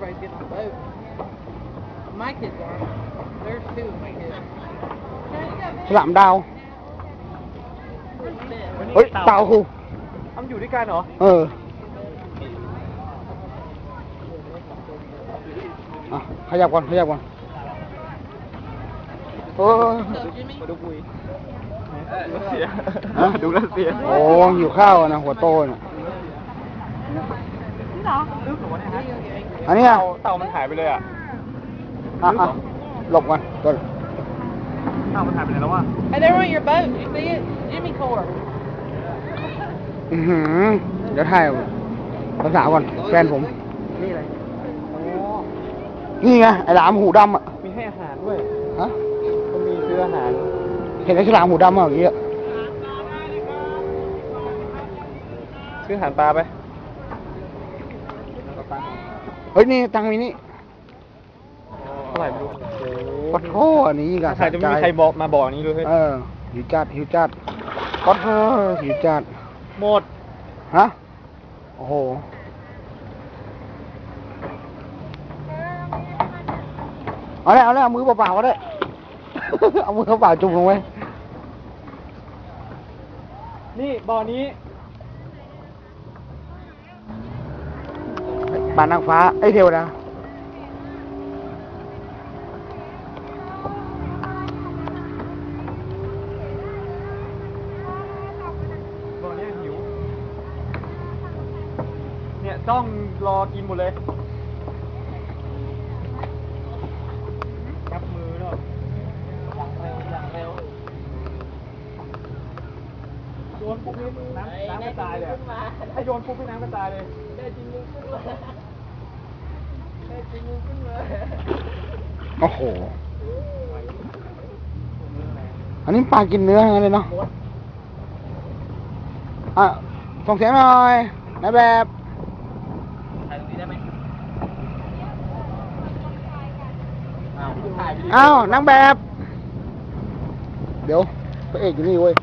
everybody's getting on a boat. My kids are. There's two of my kids. ฉลามดาว เฮ้ย เต่าครูมันอยู่ด้วยกันเหรอ เอออะขยับก่อนขยับก่อนเออ So, Jimmy, มาดูปุยรัสเซียฮะดูรัสเซียโอ้หิวข้าวอะนะ หัวโตน่ะลึกเหรอวะเนี่ยฮะอันนี้อะเต่าเต่ามันหายไปเลยอะอะอะหลบก่อนก่อน เต่ามันหายไปไหนแล้ววะ hey, they're on your boat. You see it? Jimmy Core. อือหือเดี๋ยวถ่ายภาษาก่อน แฟนผม นี่อะไรโอ้นี่ไงไอ้หลามหูดำอะมีให้อาหารด้วยฮะก็มีซื้ออาหาร เห็นไอ้ฉลามหูดำอะอย่างเงี้ย ซื้ออาหารปลาไป เฮ้ยนี่ตังค์มีนี่เท่าไหร่ไม่รู้ปะโทอันนี้กันใครจะไม่มีใครบอกมาบอกนี้เลยเฮ้ยเออหิวจัดหิวจัดก็เธอหิวจัดหมด ฮะโอ้โหเอาเลยเอาเลยเอามือเปล่าๆก็ได้ เอามือเปล่าๆจุ่มลงไว้นี่บ่อนี้ บานนางฟ้า ไอ้ยเทวดาบ่อนี้หิว เนี่ยจ้องรอกินหมดเลยจับมือเนาะโยนปุ๊บนี่น้ำน้ำกระจายเลยอะถ้าโยนปุ๊บนี่น้ำกระจายเลย โอ้โห อันนี้ปลากินเนื้อทั้งนั้นเลยเนาะ อะ ส่งเสียงหน่อยนายแบบถ่ายตรงนี้ได้ไหมอ้าวนางแบบ เดี๋ยวพระเอกอยู่นี่เว้ย